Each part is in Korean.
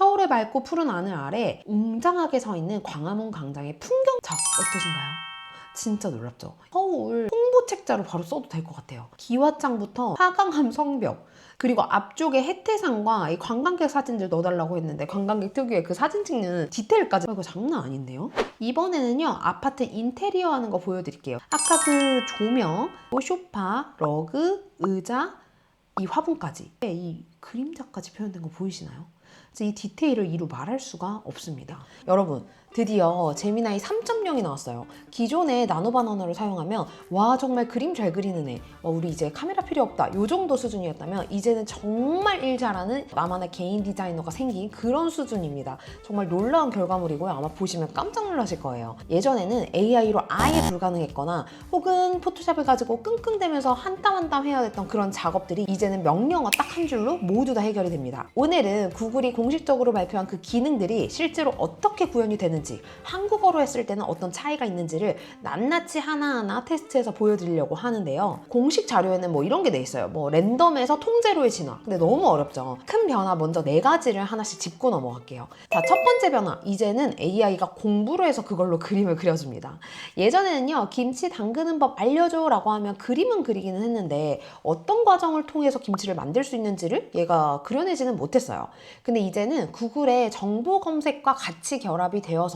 서울의 맑고 푸른 하늘 아래 웅장하게 서 있는 광화문 광장의 풍경. 자, 어떠신가요? 진짜 놀랍죠? 서울 홍보 책자로 바로 써도 될 것 같아요. 기와장부터 화강암 성벽, 그리고 앞쪽에 해태산과 이 관광객 사진들 넣어달라고 했는데 관광객 특유의 그 사진 찍는 디테일까지 아, 이거 장난 아닌데요? 이번에는요 아파트 인테리어 하는 거 보여드릴게요. 아까 그 조명, 뭐 소파, 러그, 의자, 이 화분까지 이 그림자까지 표현된 거 보이시나요? 그래서 이 디테일을 이루 말할 수가 없습니다. 여러분 드디어 제미나이 3.0이 나왔어요. 기존의 나노반 언어를 사용하면 와 정말 그림 잘 그리는 애. 와, 우리 이제 카메라 필요 없다. 요 정도 수준이었다면 이제는 정말 일 잘하는 나만의 개인 디자이너가 생긴 그런 수준입니다. 정말 놀라운 결과물이고요. 아마 보시면 깜짝 놀라실 거예요. 예전에는 AI로 아예 불가능했거나 혹은 포토샵을 가지고 끙끙대면서 한 땀 한 땀 해야 됐던 그런 작업들이 이제는 명령어 딱 한 줄로 모두 다 해결이 됩니다. 오늘은 구글이 공식적으로 발표한 그 기능들이 실제로 어떻게 구현이 되는지 한국어로 했을 때는 어떤 차이가 있는지를 낱낱이 하나하나 테스트해서 보여드리려고 하는데요. 공식 자료에는 뭐 이런 게 돼 있어요. 뭐 랜덤에서 통제로의 진화. 근데 너무 어렵죠. 큰 변화 먼저 네 가지를 하나씩 짚고 넘어갈게요. 자, 첫 번째 변화. 이제는 AI가 공부를 해서 그걸로 그림을 그려줍니다. 예전에는요, 김치 담그는 법 알려줘 라고 하면 그림은 그리기는 했는데 어떤 과정을 통해서 김치를 만들 수 있는지를 얘가 그려내지는 못했어요. 근데 이제는 구글의 정보 검색과 같이 결합이 되어서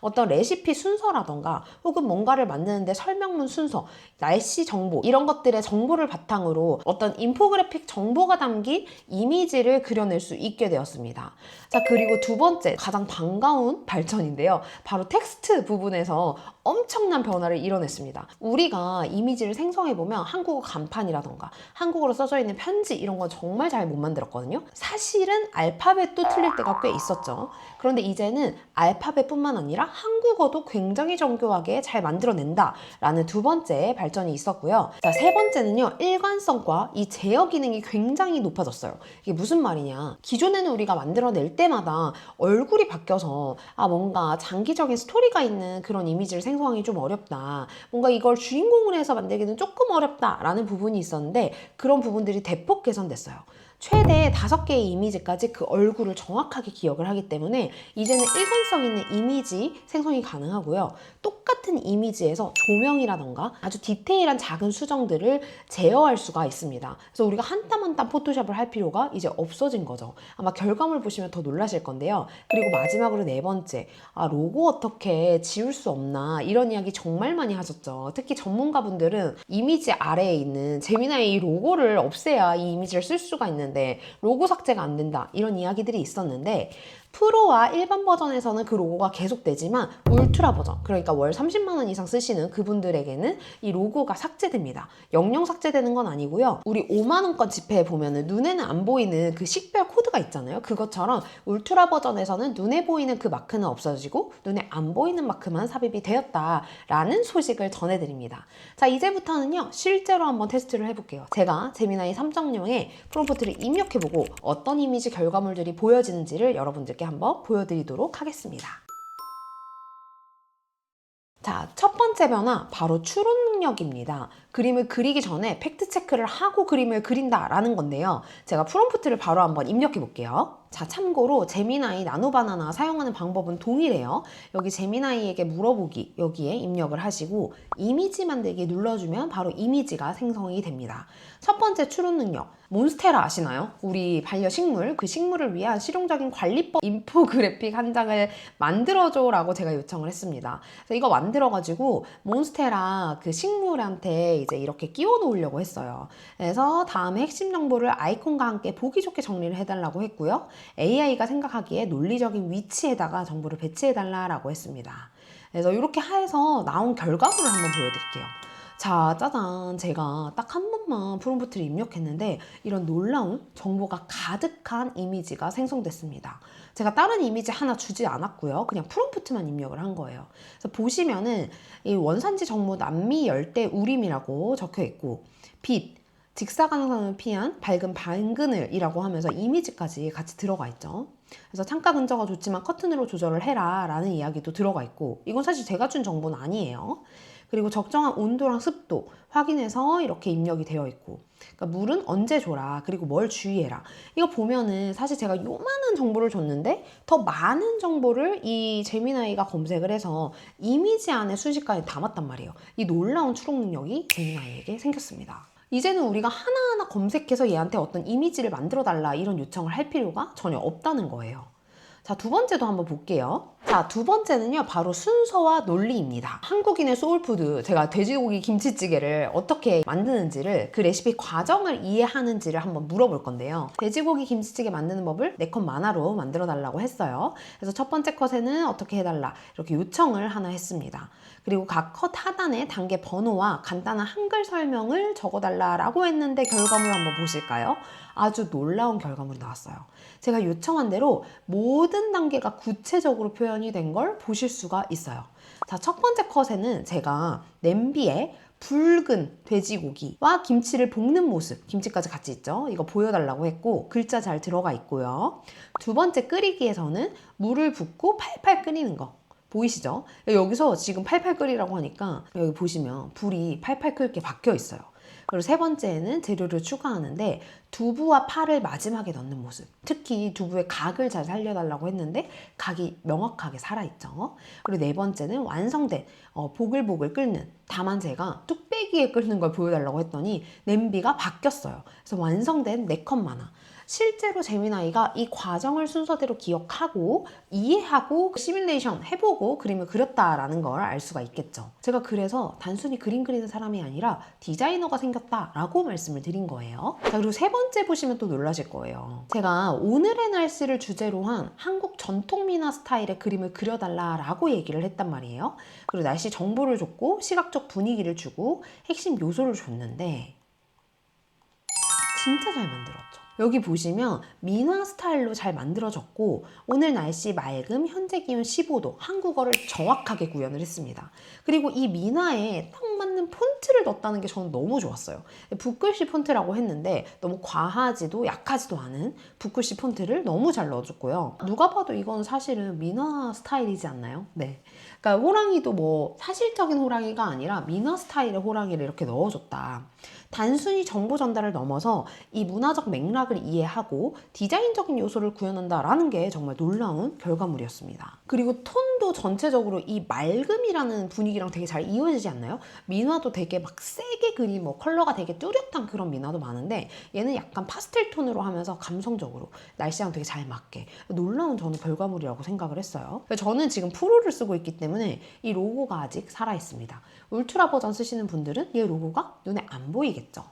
어떤 레시피 순서라던가 혹은 뭔가를 만드는데 설명문 순서, 날씨 정보 이런 것들의 정보를 바탕으로 어떤 인포그래픽 정보가 담긴 이미지를 그려낼 수 있게 되었습니다. 자, 그리고 두 번째 가장 반가운 발전인데요. 바로 텍스트 부분에서 엄청난 변화를 이뤄냈습니다. 우리가 이미지를 생성해보면 한국어 간판이라던가 한국어로 써져 있는 편지 이런 건 정말 잘 못 만들었거든요. 사실은 알파벳도 틀릴 때가 꽤 있었죠. 그런데 이제는 알파벳 뿐만 아니라 한국어도 굉장히 정교하게 잘 만들어낸다라는 두 번째 발전이 있었고요. 자, 세 번째는요. 일관성과 이 제어 기능이 굉장히 높아졌어요. 이게 무슨 말이냐. 기존에는 우리가 만들어낼 때마다 얼굴이 바뀌어서 아, 뭔가 장기적인 스토리가 있는 그런 이미지를 생성하기 좀 어렵다. 뭔가 이걸 주인공으로 해서 만들기는 조금 어렵다라는 부분이 있었는데 그런 부분들이 대폭 개선됐어요. 최대 다섯 개의 이미지까지 그 얼굴을 정확하게 기억을 하기 때문에 이제는 일관성 있는 이미지 생성이 가능하고요. 똑같은 이미지에서 조명이라던가 아주 디테일한 작은 수정들을 제어할 수가 있습니다. 그래서 우리가 한 땀 한 땀 포토샵을 할 필요가 이제 없어진 거죠. 아마 결과물 보시면 더 놀라실 건데요. 그리고 마지막으로 네 번째, 아, 로고 어떻게 지울 수 없나 이런 이야기 정말 많이 하셨죠. 특히 전문가분들은 이미지 아래에 있는 재미나의 이 로고를 없애야 이 이미지를 쓸 수가 있는데 로고 삭제가 안 된다 이런 이야기들이 있었는데 프로와 일반 버전에서는 그 로고가 계속되지만 울트라 버전 그러니까 월 30만 원 이상 쓰시는 그분들에게는 이 로고가 삭제됩니다. 영영 삭제되는 건 아니고요. 우리 5만 원권 지폐에 보면은 눈에는 안 보이는 그 식별 코드가 있잖아요. 그것처럼 울트라 버전에서는 눈에 보이는 그 마크는 없어지고 눈에 안 보이는 마크만 삽입이 되었다라는 소식을 전해드립니다. 자 이제부터는요 실제로 한번 테스트를 해볼게요. 제가 제미나이 3.0에 프롬프트를 입력해보고 어떤 이미지 결과물들이 보여지는지를 여러분들께 한번 보여드리도록 하겠습니다. 자, 첫 번째 변화 바로 추론 능력입니다. 그림을 그리기 전에 팩트 체크를 하고 그림을 그린다라는 건데요. 제가 프롬프트를 바로 한번 입력해 볼게요. 자, 참고로 제미나이 나노바나나 사용하는 방법은 동일해요. 여기 제미나이에게 물어보기 여기에 입력을 하시고 이미지 만들기 눌러주면 바로 이미지가 생성이 됩니다. 첫 번째 추론 능력. 몬스테라 아시나요? 우리 반려식물, 그 식물을 위한 실용적인 관리법 인포그래픽 한 장을 만들어줘 라고 제가 요청을 했습니다. 이거 만들어가지고 몬스테라 그 식물한테 이제 이렇게 끼워 놓으려고 했어요. 그래서 다음에 핵심 정보를 아이콘과 함께 보기 좋게 정리를 해달라고 했고요. AI가 생각하기에 논리적인 위치에다가 정보를 배치해달라고 했습니다. 그래서 이렇게 해서 나온 결과물을 한번 보여드릴게요. 자, 짜잔. 제가 딱 한 번만 프롬프트를 입력했는데 이런 놀라운 정보가 가득한 이미지가 생성됐습니다. 제가 다른 이미지 하나 주지 않았고요. 그냥 프롬프트만 입력을 한 거예요. 그래서 보시면은 이 원산지 정보 남미 열대 우림이라고 적혀 있고 빛, 직사광선을 피한 밝은 반그늘이라고 하면서 이미지까지 같이 들어가 있죠. 그래서 창가 근처가 좋지만 커튼으로 조절을 해라 라는 이야기도 들어가 있고 이건 사실 제가 준 정보는 아니에요. 그리고 적정한 온도랑 습도 확인해서 이렇게 입력이 되어 있고. 그러니까 물은 언제 줘라. 그리고 뭘 주의해라. 이거 보면은 사실 제가 요만한 정보를 줬는데 더 많은 정보를 이 제미나이가 검색을 해서 이미지 안에 순식간에 담았단 말이에요. 이 놀라운 추론 능력이 제미나이에게 생겼습니다. 이제는 우리가 하나하나 검색해서 얘한테 어떤 이미지를 만들어 달라 이런 요청을 할 필요가 전혀 없다는 거예요 자, 두 번째도 한번 볼게요. 자, 두 번째는요, 바로 순서와 논리입니다. 한국인의 소울푸드, 제가 돼지고기 김치찌개를 어떻게 만드는지를 그 레시피 과정을 이해하는지를 한번 물어볼 건데요. 돼지고기 김치찌개 만드는 법을 네 컷 만화로 만들어 달라고 했어요. 그래서 첫 번째 컷에는 어떻게 해달라, 이렇게 요청을 하나 했습니다. 그리고 각 컷 하단에 단계 번호와 간단한 한글 설명을 적어달라라고 했는데 결과물 한번 보실까요? 아주 놀라운 결과물이 나왔어요. 제가 요청한 대로 모든 단계가 구체적으로 표현이 된 걸 보실 수가 있어요. 자, 첫 번째 컷에는 제가 냄비에 붉은 돼지고기와 김치를 볶는 모습, 김치까지 같이 있죠? 이거 보여달라고 했고, 글자 잘 들어가 있고요. 두 번째 끓이기에서는 물을 붓고 팔팔 끓이는 거. 보이시죠? 여기서 지금 팔팔 끓이라고 하니까 여기 보시면 불이 팔팔 끓게 바뀌어 있어요. 그리고 세 번째는 재료를 추가하는데 두부와 파를 마지막에 넣는 모습. 특히 두부의 각을 잘 살려달라고 했는데 각이 명확하게 살아있죠. 그리고 네 번째는 완성된 어, 보글보글 끓는 다만 제가 뚝배기에 끓는 걸 보여달라고 했더니 냄비가 바뀌었어요. 그래서 완성된 네컷 만화. 실제로 재미나이가 이 과정을 순서대로 기억하고 이해하고 시뮬레이션 해보고 그림을 그렸다라는 걸 알 수가 있겠죠. 제가 그래서 단순히 그림 그리는 사람이 아니라 디자이너가 생겼다라고 말씀을 드린 거예요. 자, 그리고 세 번째 보시면 또 놀라실 거예요. 제가 오늘의 날씨를 주제로 한 한국 전통 미나 스타일의 그림을 그려달라라고 얘기를 했단 말이에요. 그리고 날씨 정보를 줬고 시각적 분위기를 주고 핵심 요소를 줬는데 진짜 잘 만들었죠. 여기 보시면 민화 스타일로 잘 만들어졌고 오늘 날씨 맑음 현재 기온 15도 한국어를 정확하게 구현을 했습니다. 그리고 이 민화에 딱 맞는 폰트를 넣었다는 게 저는 너무 좋았어요. 붓글씨 폰트라고 했는데 너무 과하지도 약하지도 않은 붓글씨 폰트를 너무 잘 넣어줬고요. 누가 봐도 이건 사실은 민화 스타일이지 않나요? 네. 그러니까 호랑이도 뭐 사실적인 호랑이가 아니라 민화 스타일의 호랑이를 이렇게 넣어줬다. 단순히 정보 전달을 넘어서 이 문화적 맥락을 이해하고 디자인적인 요소를 구현한다라는 게 정말 놀라운 결과물이었습니다. 그리고 톤도 전체적으로 이 맑음이라는 분위기랑 되게 잘 이어지지 않나요? 민화도 되게 막 세게 그린 뭐 컬러가 되게 뚜렷한 그런 민화도 많은데 얘는 약간 파스텔 톤으로 하면서 감성적으로 날씨랑 되게 잘 맞게 놀라운 저는 결과물이라고 생각을 했어요. 저는 지금 프로를 쓰고 있기 때문에 이 로고가 아직 살아 있습니다. 울트라 버전 쓰시는 분들은 이 로고가 눈에 안 보이겠죠.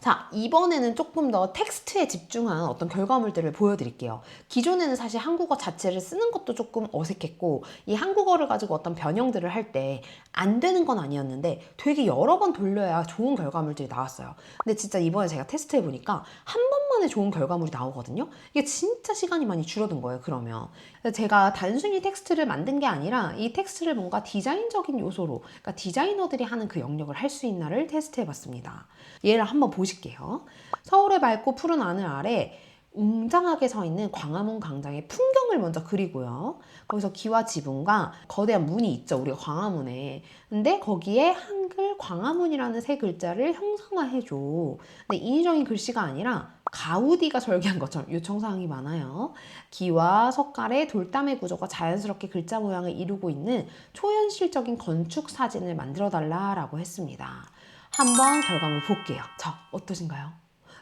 자, 이번에는 조금 더 텍스트에 집중한 어떤 결과물들을 보여드릴게요. 기존에는 사실 한국어 자체를 쓰는 것도 조금 어색했고, 이 한국어를 가지고 어떤 변형들을 할 때 안 되는 건 아니었는데 되게 여러 번 돌려야 좋은 결과물들이 나왔어요. 근데 진짜 이번에 제가 테스트 해보니까 한 번 만에 좋은 결과물이 나오거든요. 이게 진짜 시간이 많이 줄어든 거예요, 그러면. 제가 단순히 텍스트를 만든 게 아니라 이 텍스트를 뭔가 디자인적인 요소로, 그러니까 디자이너들이 하는 그 영역을 할 수 있나를 테스트 해 봤습니다. 얘를 한번 보실게요. 서울의 맑고 푸른 하늘 아래 웅장하게 서 있는 광화문 광장의 풍경을 먼저 그리고요. 거기서 기와 지붕과 거대한 문이 있죠. 우리가 광화문에. 근데 거기에 한글 광화문이라는 세 글자를 형상화해줘. 근데 인위적인 글씨가 아니라 가우디가 설계한 것처럼 요청사항이 많아요. 기와 석갈의 돌담의 구조가 자연스럽게 글자 모양을 이루고 있는 초현실적인 건축 사진을 만들어 달라라고 했습니다. 한번 결과물 볼게요. 자, 어떠신가요?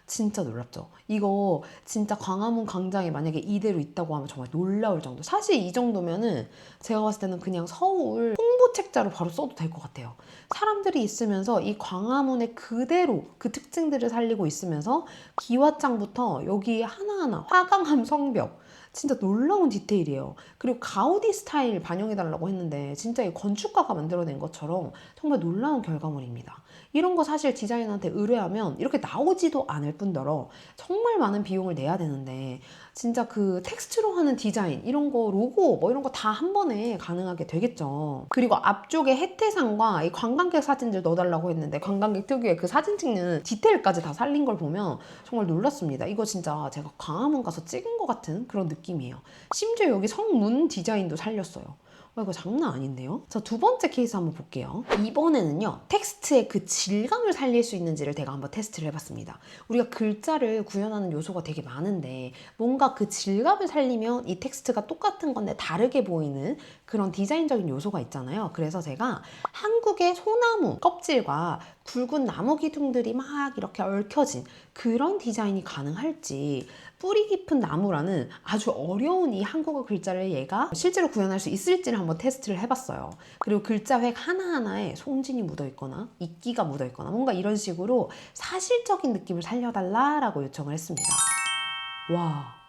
진짜 놀랍죠? 이거 진짜 광화문 광장에 만약에 이대로 있다고 하면 정말 놀라울 정도. 사실 이 정도면은 제가 봤을 때는 그냥 서울 홍보책자로 바로 써도 될 것 같아요. 사람들이 있으면서 이 광화문에 그대로 그 특징들을 살리고 있으면서 기와장부터 여기 하나하나 화강암 성벽 진짜 놀라운 디테일이에요. 그리고 가우디 스타일 반영해달라고 했는데 진짜 이 건축가가 만들어낸 것처럼 정말 놀라운 결과물입니다. 이런 거 사실 디자이너한테 의뢰하면 이렇게 나오지도 않을 뿐더러 정말 많은 비용을 내야 되는데 진짜 그 텍스트로 하는 디자인 이런 거 로고 뭐 이런 거 다 한 번에 가능하게 되겠죠. 그리고 앞쪽에 해태상과 이 관광객 사진들 넣어달라고 했는데 관광객 특유의 그 사진 찍는 디테일까지 다 살린 걸 보면 정말 놀랐습니다. 이거 진짜 제가 광화문 가서 찍은 것 같은 그런 느낌이에요. 심지어 여기 성문 디자인도 살렸어요. 와, 이거 장난 아닌데요? 자, 두 번째 케이스 한번 볼게요. 이번에는요, 텍스트의 그 질감을 살릴 수 있는지를 제가 한번 테스트를 해봤습니다. 우리가 글자를 구현하는 요소가 되게 많은데, 뭔가 그 질감을 살리면 이 텍스트가 똑같은 건데 다르게 보이는 그런 디자인적인 요소가 있잖아요. 그래서 제가 한국의 소나무 껍질과 굵은 나무 기둥들이 막 이렇게 얽혀진 그런 디자인이 가능할지 뿌리 깊은 나무라는 아주 어려운 이 한국어 글자를 얘가 실제로 구현할 수 있을지를 한번 테스트를 해봤어요. 그리고 글자 획 하나하나에 송진이 묻어 있거나 이끼가 묻어 있거나 뭔가 이런 식으로 사실적인 느낌을 살려달라라고 요청을 했습니다. 와.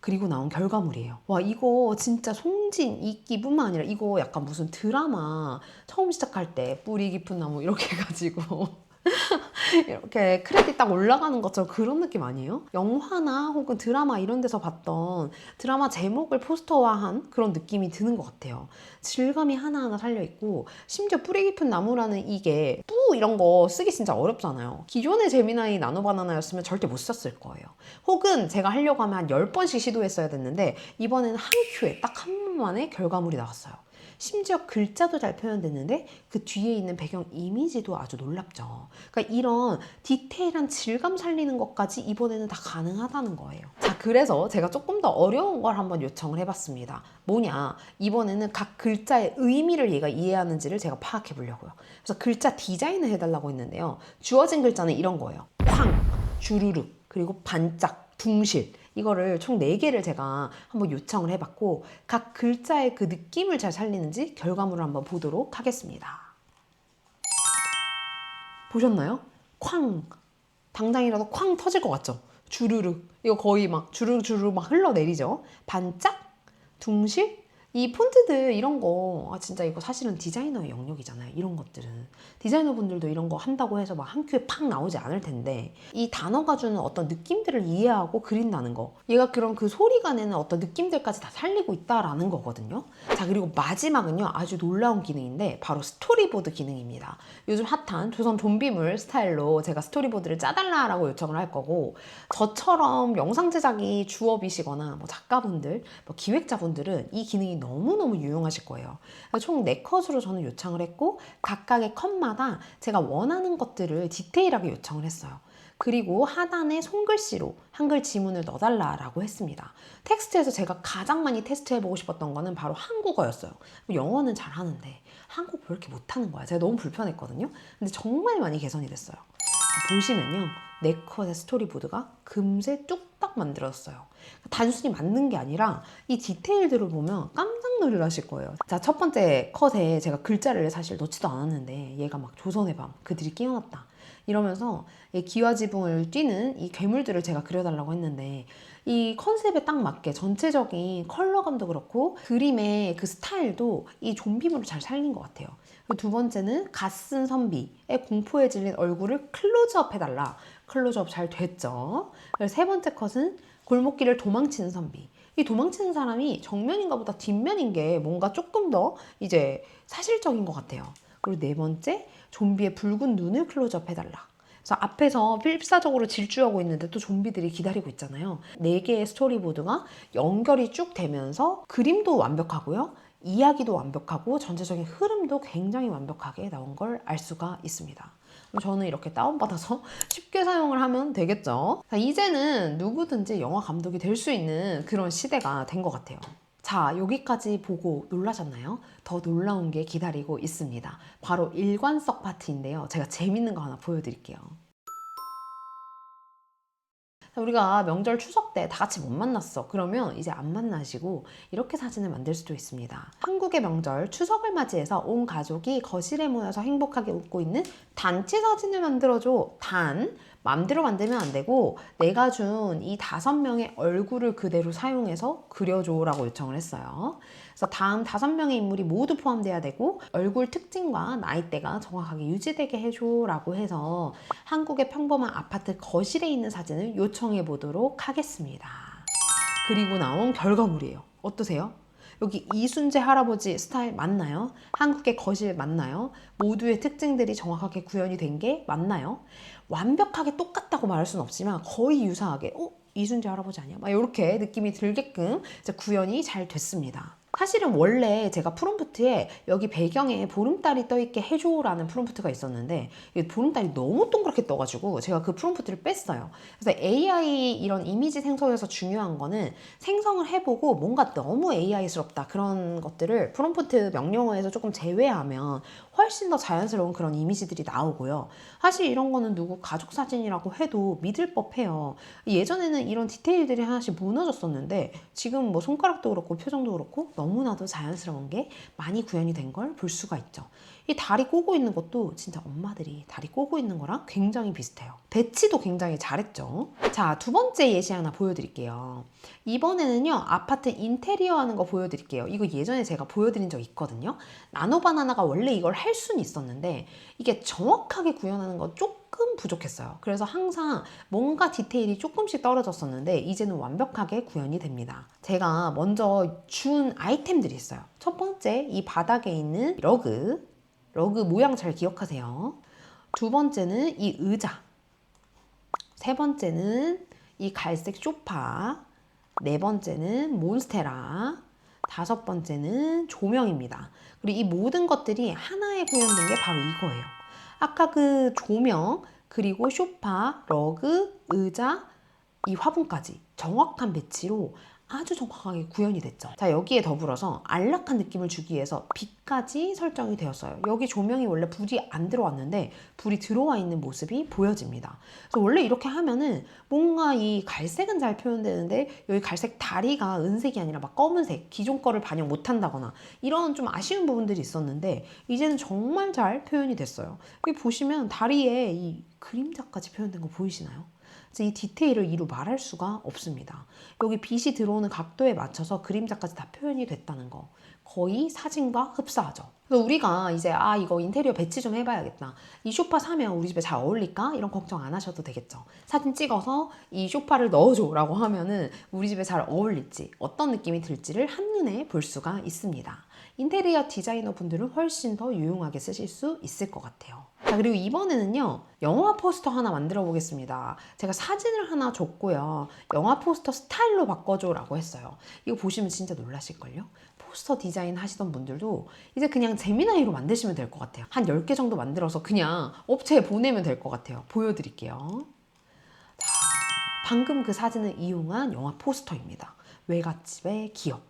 그리고 나온 결과물이에요. 와, 이거 진짜 송진, 이끼뿐만 아니라 이거 약간 무슨 드라마 처음 시작할 때 뿌리 깊은 나무 이렇게 해가지고 이렇게 크레딧 딱 올라가는 것처럼 그런 느낌 아니에요? 영화나 혹은 드라마 이런 데서 봤던 드라마 제목을 포스터화한 그런 느낌이 드는 것 같아요. 질감이 하나하나 살려있고 심지어 뿌리 깊은 나무라는 이게 뿌 이런 거 쓰기 진짜 어렵잖아요. 기존의 제미나이 나노바나나였으면 절대 못 썼을 거예요. 혹은 제가 하려고 하면 한 10번씩 시도했어야 됐는데 이번에는 한 큐에 딱 한 번만에 결과물이 나왔어요. 심지어 글자도 잘 표현됐는데 그 뒤에 있는 배경 이미지도 아주 놀랍죠. 그러니까 이런 디테일한 질감 살리는 것까지 이번에는 다 가능하다는 거예요. 자, 그래서 제가 조금 더 어려운 걸 한번 요청을 해봤습니다. 뭐냐? 이번에는 각 글자의 의미를 얘가 이해하는지를 제가 파악해 보려고요. 그래서 글자 디자인을 해달라고 했는데요. 주어진 글자는 이런 거예요. 쾅, 주르륵, 그리고 반짝, 둥실. 이거를 총 4개를 제가 한번 요청을 해봤고 각 글자의 그 느낌을 잘 살리는지 결과물을 한번 보도록 하겠습니다. 보셨나요? 쾅! 당장이라도 쾅 터질 것 같죠? 주르륵. 이거 거의 막 주르륵 주르륵 막 흘러내리죠? 반짝? 둥실? 이 폰트들 이런 거 아, 진짜 이거 사실은 디자이너의 영역이잖아요. 이런 것들은 디자이너 분들도 이런 거 한다고 해서 막 한 큐에 팍 나오지 않을 텐데 이 단어가 주는 어떤 느낌들을 이해하고 그린다는 거 얘가 그런 그 소리가 내는 어떤 느낌들까지 다 살리고 있다라는 거거든요. 자 그리고 마지막은요 아주 놀라운 기능인데 바로 스토리보드 기능입니다. 요즘 핫한 조선 좀비물 스타일로 제가 스토리보드를 짜달라라고 요청을 할 거고 저처럼 영상 제작이 주업이시거나 뭐 작가분들, 뭐 기획자분들은 이 기능이 너무너무 유용하실 거예요. 총 4컷으로 저는 요청을 했고 각각의 컷마다 제가 원하는 것들을 디테일하게 요청을 했어요. 그리고 하단에 손글씨로 한글 지문을 넣어달라라고 했습니다. 텍스트에서 제가 가장 많이 테스트해보고 싶었던 거는 바로 한국어였어요. 영어는 잘하는데 한국어 왜 이렇게 못하는 거야? 제가 너무 불편했거든요. 근데 정말 많이 개선이 됐어요. 보시면요. 네 컷의 스토리보드가 금세 뚝딱 만들었어요. 단순히 맞는 게 아니라 이 디테일들을 보면 깜짝 놀라실 거예요. 자, 첫 번째 컷에 제가 글자를 사실 넣지도 않았는데 얘가 막 조선의 밤, 그들이 끼어났다. 이러면서 이 기와 지붕을 뛰는 이 괴물들을 제가 그려달라고 했는데 이 컨셉에 딱 맞게 전체적인 컬러감도 그렇고 그림의 그 스타일도 이 좀비물을 잘 살린 것 같아요. 두 번째는 갓쓴 선비의 공포에 질린 얼굴을 클로즈업 해달라. 클로즈업 잘 됐죠. 그리고 세 번째 컷은 골목길을 도망치는 선비. 이 도망치는 사람이 정면인가 보다 뒷면인 게 뭔가 조금 더 이제 사실적인 것 같아요. 그리고 네 번째, 좀비의 붉은 눈을 클로즈업 해달라. 그래서 앞에서 필사적으로 질주하고 있는데 또 좀비들이 기다리고 있잖아요. 네 개의 스토리보드가 연결이 쭉 되면서 그림도 완벽하고요. 이야기도 완벽하고 전체적인 흐름도 굉장히 완벽하게 나온 걸 알 수가 있습니다. 저는 이렇게 다운받아서 쉽게 사용을 하면 되겠죠. 자, 이제는 누구든지 영화 감독이 될 수 있는 그런 시대가 된 것 같아요. 자, 여기까지 보고 놀라셨나요? 더 놀라운 게 기다리고 있습니다. 바로 일관성 파트인데요. 제가 재밌는 거 하나 보여드릴게요. 자, 우리가 명절 추석 때 다 같이 못 만났어. 그러면 이제 안 만나시고 이렇게 사진을 만들 수도 있습니다. 한국의 명절 추석을 맞이해서 온 가족이 거실에 모여서 행복하게 웃고 있는 단체 사진을 만들어줘. 단 맘대로 만들면 안 되고 내가 준 이 다섯 명의 얼굴을 그대로 사용해서 그려줘라고 요청을 했어요. 그래서 다음 다섯 명의 인물이 모두 포함돼야 되고 얼굴 특징과 나이대가 정확하게 유지되게 해줘라고 해서 한국의 평범한 아파트 거실에 있는 사진을 요청해 보도록 하겠습니다. 그리고 나온 결과물이에요. 어떠세요? 여기 이순재 할아버지 스타일 맞나요? 한국의 거실 맞나요? 모두의 특징들이 정확하게 구현이 된 게 맞나요? 완벽하게 똑같다고 말할 수는 없지만 거의 유사하게 어? 이순재 할아버지 아니야? 막 이렇게 느낌이 들게끔 구현이 잘 됐습니다. 사실은 원래 제가 프롬프트에 여기 배경에 보름달이 떠있게 해줘라는 프롬프트가 있었는데 이 보름달이 너무 동그랗게 떠가지고 제가 그 프롬프트를 뺐어요. 그래서 AI 이런 이미지 생성에서 중요한 거는 생성을 해보고 뭔가 너무 AI스럽다 그런 것들을 프롬프트 명령어에서 조금 제외하면 훨씬 더 자연스러운 그런 이미지들이 나오고요. 사실 이런 거는 누구 가족 사진이라고 해도 믿을 법해요. 예전에는 이런 디테일들이 하나씩 무너졌었는데 지금 뭐 손가락도 그렇고 표정도 그렇고 너무 나도 자연스러운 게 많이 구현이 된 걸 볼 수가 있죠. 이 다리 꼬고 있는 것도 진짜 엄마들이 다리 꼬고 있는 거랑 굉장히 비슷해요. 배치도 굉장히 잘했죠. 자, 두 번째 예시 하나 보여드릴게요. 이번에는요, 아파트 인테리어 하는 거 보여드릴게요. 이거 예전에 제가 보여드린 적 있거든요. 나노바나나가 원래 이걸 할 수는 있었는데, 이게 정확하게 구현하는 거 조금 부족했어요. 그래서 항상 뭔가 디테일이 조금씩 떨어졌었는데, 이제는 완벽하게 구현이 됩니다. 제가 먼저 준 아이템들이 있어요. 첫 번째, 이 바닥에 있는 러그. 러그 모양 잘 기억하세요. 두 번째는 이 의자. 세 번째는 이 갈색 소파. 네 번째는 몬스테라. 다섯 번째는 조명입니다. 그리고 이 모든 것들이 하나에 구현된 게 바로 이거예요. 아까 그 조명, 그리고 소파, 러그, 의자, 이 화분까지 정확한 배치로 아주 정확하게 구현이 됐죠. 자, 여기에 더불어서 안락한 느낌을 주기 위해서 빛까지 설정이 되었어요. 여기 조명이 원래 불이 안 들어왔는데 불이 들어와 있는 모습이 보여집니다. 그래서 원래 이렇게 하면은 뭔가 이 갈색은 잘 표현되는데 여기 갈색 다리가 은색이 아니라 막 검은색, 기존 거를 반영 못 한다거나 이런 좀 아쉬운 부분들이 있었는데 이제는 정말 잘 표현이 됐어요. 여기 보시면 다리에 이 그림자까지 표현된 거 보이시나요? 이 디테일을 이루 말할 수가 없습니다. 여기 빛이 들어오는 각도에 맞춰서 그림자까지 다 표현이 됐다는 거. 거의 사진과 흡사하죠. 그래서 우리가 이제 아 이거 인테리어 배치 좀 해봐야겠다. 이 소파 사면 우리 집에 잘 어울릴까? 이런 걱정 안 하셔도 되겠죠. 사진 찍어서 이 소파를 넣어줘라고 하면은 우리 집에 잘 어울릴지 어떤 느낌이 들지를 한눈에 볼 수가 있습니다. 인테리어 디자이너 분들은 훨씬 더 유용하게 쓰실 수 있을 것 같아요. 자, 그리고 이번에는요, 영화 포스터 하나 만들어 보겠습니다. 제가 사진을 하나 줬고요. 영화 포스터 스타일로 바꿔줘 라고 했어요. 이거 보시면 진짜 놀라실걸요? 포스터 디자인 하시던 분들도 이제 그냥 재미나이로 만드시면 될 것 같아요. 한 10개 정도 만들어서 그냥 업체에 보내면 될 것 같아요. 보여드릴게요. 자, 방금 그 사진을 이용한 영화 포스터입니다. 외갓집의 기억.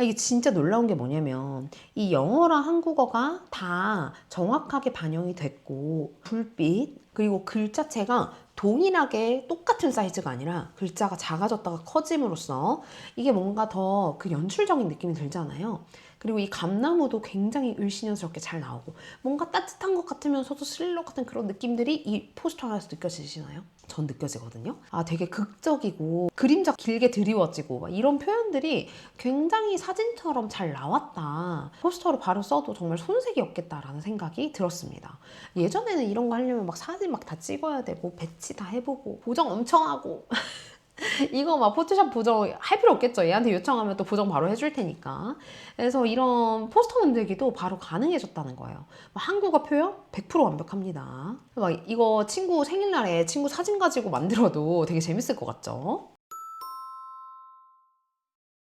아, 이게 진짜 놀라운 게 뭐냐면 이 영어랑 한국어가 다 정확하게 반영이 됐고 불빛 그리고 글자체가 동일하게 똑같은 사이즈가 아니라 글자가 작아졌다가 커짐으로써 이게 뭔가 더 그 연출적인 느낌이 들잖아요. 그리고 이 감나무도 굉장히 을씨년스럽게 잘 나오고 뭔가 따뜻한 것 같으면서도 스릴러 같은 그런 느낌들이 이 포스터 안에서 느껴지시나요? 전 느껴지거든요. 아, 되게 극적이고 그림자 길게 드리워지고 막 이런 표현들이 굉장히 사진처럼 잘 나왔다. 포스터로 바로 써도 정말 손색이 없겠다라는 생각이 들었습니다. 예전에는 이런 거 하려면 막 사진 막 다 찍어야 되고 배치 다 해보고 보정 엄청 하고 이거 막 포토샵 보정 할 필요 없겠죠. 얘한테 요청하면 또 보정 바로 해줄 테니까. 그래서 이런 포스터 만들기도 바로 가능해졌다는 거예요. 한국어 표현 100% 완벽합니다. 막 이거 친구 생일날에 친구 사진 가지고 만들어도 되게 재밌을 것 같죠?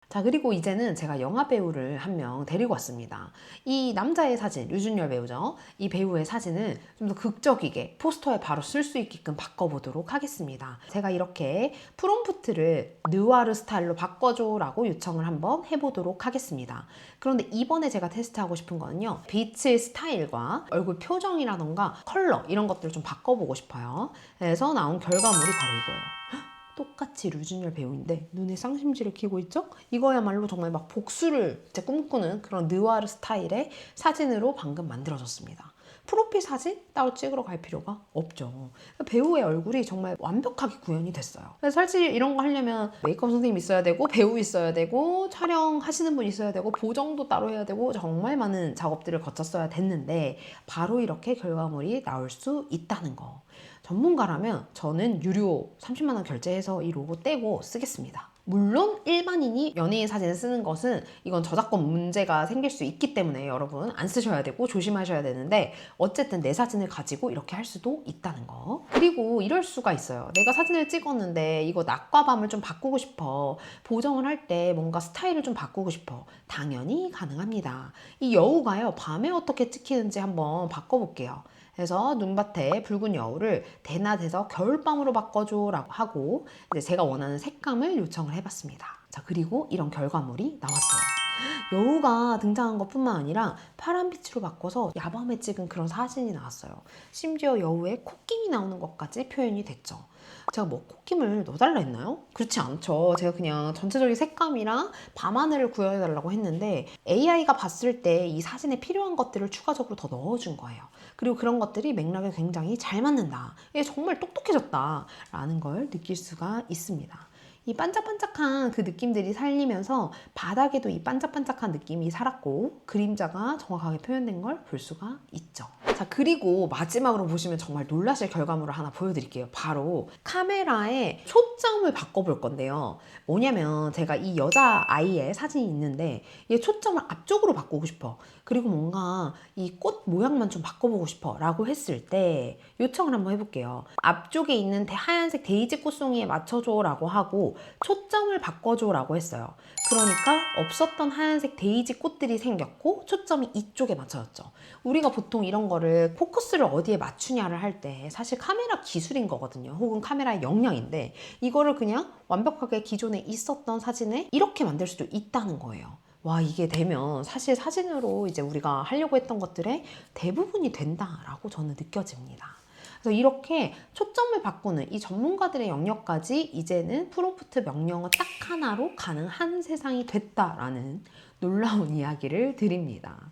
자, 그리고 이제는 제가 영화 배우를 한 명 데리고 왔습니다. 이 남자의 사진, 류준열 배우죠. 이 배우의 사진을 좀 더 극적이게 포스터에 바로 쓸 수 있게끔 바꿔보도록 하겠습니다. 제가 이렇게 프롬프트를 느와르 스타일로 바꿔줘라고 요청을 한번 해보도록 하겠습니다. 그런데 이번에 제가 테스트하고 싶은 거는요. 빛의 스타일과 얼굴 표정이라던가 컬러 이런 것들을 좀 바꿔보고 싶어요. 그래서 나온 결과물이 바로 이거예요. 똑같이 류준열 배우인데 눈에 쌍심지를 키고 있죠? 이거야말로 정말 막 복수를 이제 꿈꾸는 그런 느와르 스타일의 사진으로 방금 만들어졌습니다. 프로필 사진 따로 찍으러 갈 필요가 없죠. 배우의 얼굴이 정말 완벽하게 구현이 됐어요. 사실 이런 거 하려면 메이크업 선생님 있어야 되고 배우 있어야 되고 촬영하시는 분 있어야 되고 보정도 따로 해야 되고 정말 많은 작업들을 거쳤어야 됐는데 바로 이렇게 결과물이 나올 수 있다는 거. 전문가라면 저는 유료 30만 원 결제해서 이 로고 떼고 쓰겠습니다. 물론 일반인이 연예인 사진을 쓰는 것은 이건 저작권 문제가 생길 수 있기 때문에 여러분 안 쓰셔야 되고 조심하셔야 되는데 어쨌든 내 사진을 가지고 이렇게 할 수도 있다는 거. 그리고 이럴 수가 있어요. 내가 사진을 찍었는데 이거 낮과 밤을 좀 바꾸고 싶어. 보정을 할 때 뭔가 스타일을 좀 바꾸고 싶어. 당연히 가능합니다. 이 여우가요, 밤에 어떻게 찍히는지 한번 바꿔볼게요. 그래서 눈밭에 붉은 여우를 대낮에서 겨울밤으로 바꿔줘 라고 하고 이제 제가 원하는 색감을 요청을 해봤습니다. 자, 그리고 이런 결과물이 나왔어요. 여우가 등장한 것 뿐만 아니라 파란빛으로 바꿔서 야밤에 찍은 그런 사진이 나왔어요. 심지어 여우의 콧김이 나오는 것까지 표현이 됐죠. 제가 뭐 콧김을 넣어달라 했나요? 그렇지 않죠. 제가 그냥 전체적인 색감이랑 밤하늘을 구현해달라고 했는데 AI가 봤을 때 이 사진에 필요한 것들을 추가적으로 더 넣어준 거예요. 그리고 그런 것들이 맥락에 굉장히 잘 맞는다. 이게 정말 똑똑해졌다라는 걸 느낄 수가 있습니다. 이 반짝반짝한 그 느낌들이 살리면서 바닥에도 이 반짝반짝한 느낌이 살았고 그림자가 정확하게 표현된 걸 볼 수가 있죠. 자 그리고 마지막으로 보시면 정말 놀라실 결과물을 하나 보여드릴게요. 바로 카메라의 초점을 바꿔볼 건데요. 뭐냐면 제가 이 여자 아이의 사진이 있는데 얘 초점을 앞쪽으로 바꾸고 싶어. 그리고 뭔가 이 꽃 모양만 좀 바꿔보고 싶어 라고 했을 때 요청을 한번 해볼게요. 앞쪽에 있는 대- 하얀색 데이지 꽃송이에 맞춰줘 라고 하고 초점을 바꿔줘 라고 했어요. 그러니까 없었던 하얀색 데이지 꽃들이 생겼고 초점이 이쪽에 맞춰졌죠. 우리가 보통 이런 거를 포커스를 어디에 맞추냐를 할 때 사실 카메라 기술인 거거든요. 혹은 카메라의 역량인데 이거를 그냥 완벽하게 기존에 있었던 사진에 이렇게 만들 수도 있다는 거예요. 와 이게 되면 사실 사진으로 이제 우리가 하려고 했던 것들의 대부분이 된다라고 저는 느껴집니다. 그래서 이렇게 초점을 바꾸는 이 전문가들의 영역까지 이제는 프롬프트 명령어 딱 하나로 가능한 세상이 됐다라는 놀라운 이야기를 드립니다.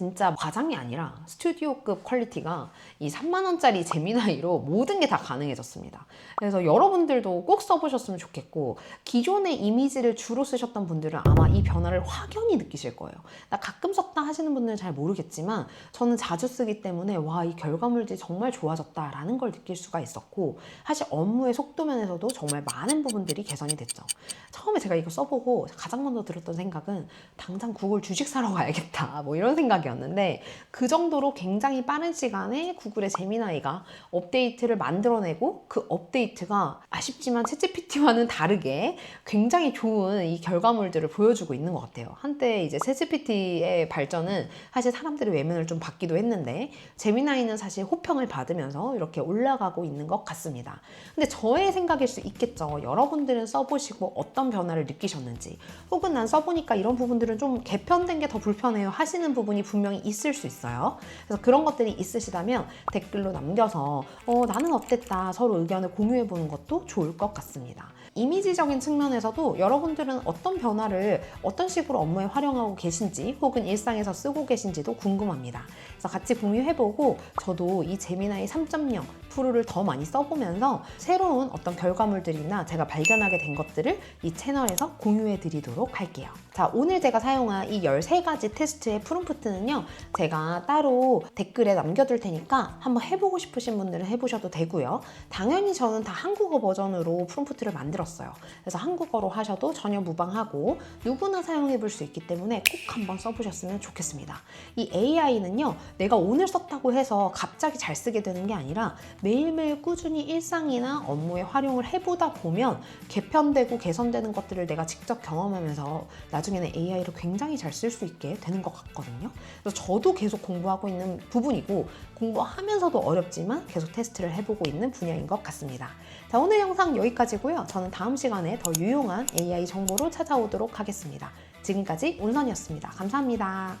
진짜 과장이 아니라 스튜디오급 퀄리티가 이 3만원짜리 제미나이로 모든 게 다 가능해졌습니다. 그래서 여러분들도 꼭 써보셨으면 좋겠고, 기존의 이미지를 주로 쓰셨던 분들은 아마 이 변화를 확연히 느끼실 거예요. 나 가끔 썼다 하시는 분들은 잘 모르겠지만, 저는 자주 쓰기 때문에 와, 이 결과물들이 정말 좋아졌다라는 걸 느낄 수가 있었고, 사실 업무의 속도 면에서도 정말 많은 부분들이 개선이 됐죠. 처음에 제가 이거 써보고 가장 먼저 들었던 생각은 당장 구글 주식 사러 가야겠다. 뭐 이런 생각이 었는데 그 정도로 굉장히 빠른 시간에 구글의 제미나이가 업데이트를 만들어내고 그 업데이트가 아쉽지만 챗GPT와는 다르게 굉장히 좋은 이 결과물들을 보여주고 있는 것 같아요. 한때 이제 챗GPT의 발전은 사실 사람들의 외면을 좀 받기도 했는데 제미나이는 사실 호평을 받으면서 이렇게 올라가고 있는 것 같습니다. 근데 저의 생각일 수 있겠죠. 여러분들은 써보시고 어떤 변화를 느끼셨는지 혹은 난 써보니까 이런 부분들은 좀 개편된 게 더 불편해요 하시는 부분이 분명 히 있을 수 있어요. 그래서 그런 것들이 있으시다면 댓글로 남겨서 어, 나는 어땠다 서로 의견을 공유해 보는 것도 좋을 것 같습니다. 이미지적인 측면에서도 여러분들은 어떤 변화를 어떤 식으로 업무에 활용하고 계신지 혹은 일상에서 쓰고 계신지도 궁금합니다. 그래서 같이 공유해보고 저도 이 제미나이 3.0 프로를 더 많이 써보면서 새로운 어떤 결과물들이나 제가 발견하게 된 것들을 이 채널에서 공유해 드리도록 할게요. 자, 오늘 제가 사용한 이 13가지 테스트의 프롬프트는요, 제가 따로 댓글에 남겨둘 테니까 한번 해보고 싶으신 분들은 해보셔도 되고요. 당연히 저는 다 한국어 버전으로 프롬프트를 만들었어요. 그래서 한국어로 하셔도 전혀 무방하고 누구나 사용해 볼 수 있기 때문에 꼭 한번 써보셨으면 좋겠습니다. 이 AI는요, 내가 오늘 썼다고 해서 갑자기 잘 쓰게 되는 게 아니라 매일매일 꾸준히 일상이나 업무에 활용을 해보다 보면 개편되고 개선되는 것들을 내가 직접 경험하면서 나중에는 AI를 굉장히 잘 쓸 수 있게 되는 것 같거든요. 그래서 저도 계속 공부하고 있는 부분이고 공부하면서도 어렵지만 계속 테스트를 해보고 있는 분야인 것 같습니다. 자, 오늘 영상 여기까지고요. 저는 다음 시간에 더 유용한 AI 정보로 찾아오도록 하겠습니다. 지금까지 운선이었습니다. 감사합니다.